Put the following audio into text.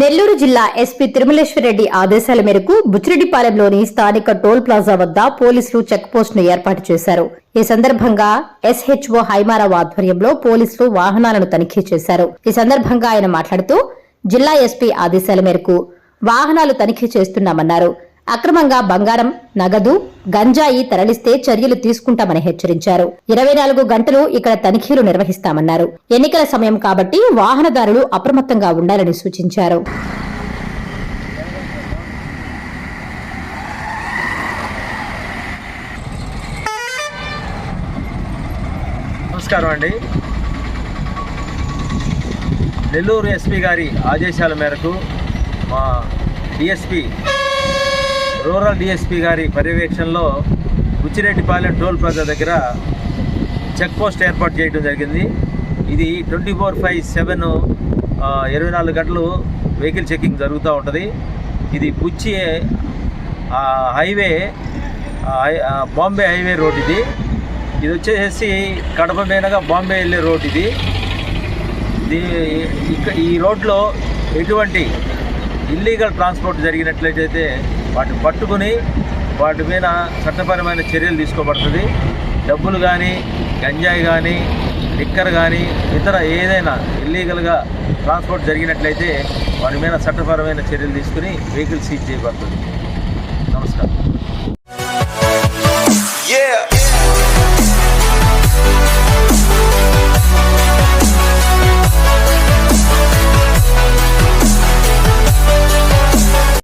నెల్లూరు జిల్లా ఎస్పీ తిరుమలేశ్వరరెడ్డి ఆదేశాల మేరకు బుచ్చిరెడ్డిపాలెంలోని స్థానిక టోల్ ప్లాజా వద్ద పోలీసులు చెక్ను ఏర్పాటు చేశారు. ఈ సందర్భంగా ఎస్హెచ్ఓ హైమారావు ఆధ్వర్యంలో పోలీసులు వాహనాలను తనిఖీ చేశారు. ఈ సందర్భంగా ఆయన మాట్లాడుతూ జిల్లా ఎస్పీ ఆదేశాల మేరకు వాహనాలు తనిఖీ చేస్తున్నామన్నారు. అక్రమంగా బంగారం నగదు గంజాయి తరలిస్తే చర్యలు తీసుకుంటామని హెచ్చరించారు. ఇరవై నాలుగు గంటలు ఇక్కడ తనిఖీలు నిర్వహిస్తామన్నారు. ఎన్నికల సమయం కాబట్టి వాహనదారులు అప్రమత్తంగా ఉండాలని సూచించారు. నమస్కారం అండి. నెల్లూరు ఎస్పీ గారి ఆదేశాల మేరకు మా డిఎస్పీ రూరల్ డిఎస్పీ గారి పర్యవేక్షణలో బుచ్చిరెడ్డిపాలెం టోల్ ప్లాజా దగ్గర చెక్ పోస్ట్ ఏర్పాటు చేయడం జరిగింది. ఇది ట్వంటీ ఫోర్ ఫైవ్ సెవెన్ ఇరవై నాలుగు గంటలు వెహికల్ చెకింగ్ జరుగుతూ ఉంటుంది. ఇది Buchi highway Bombay highway road ఇది. ఇది వచ్చేసి కడప మీనగా బాంబే వెళ్ళే రోడ్ ఇది. ఇది ఈ రోడ్లో ఎటువంటి ఇల్లీగల్ ట్రాన్స్పోర్ట్ జరిగినట్లయితే వాటిని పట్టుకుని వాటి మీద చట్టపరమైన చర్యలు తీసుకోబడుతుంది. డబ్బులు కానీ గంజాయి కానీ లిక్కర్ కానీ ఇతర ఏదైనా ఇల్లీగల్గా ట్రాన్స్పోర్ట్ జరిగినట్లయితే వాటి మీద చట్టపరమైన చర్యలు తీసుకుని వెహికల్ సీజ్ చేయబడుతుంది.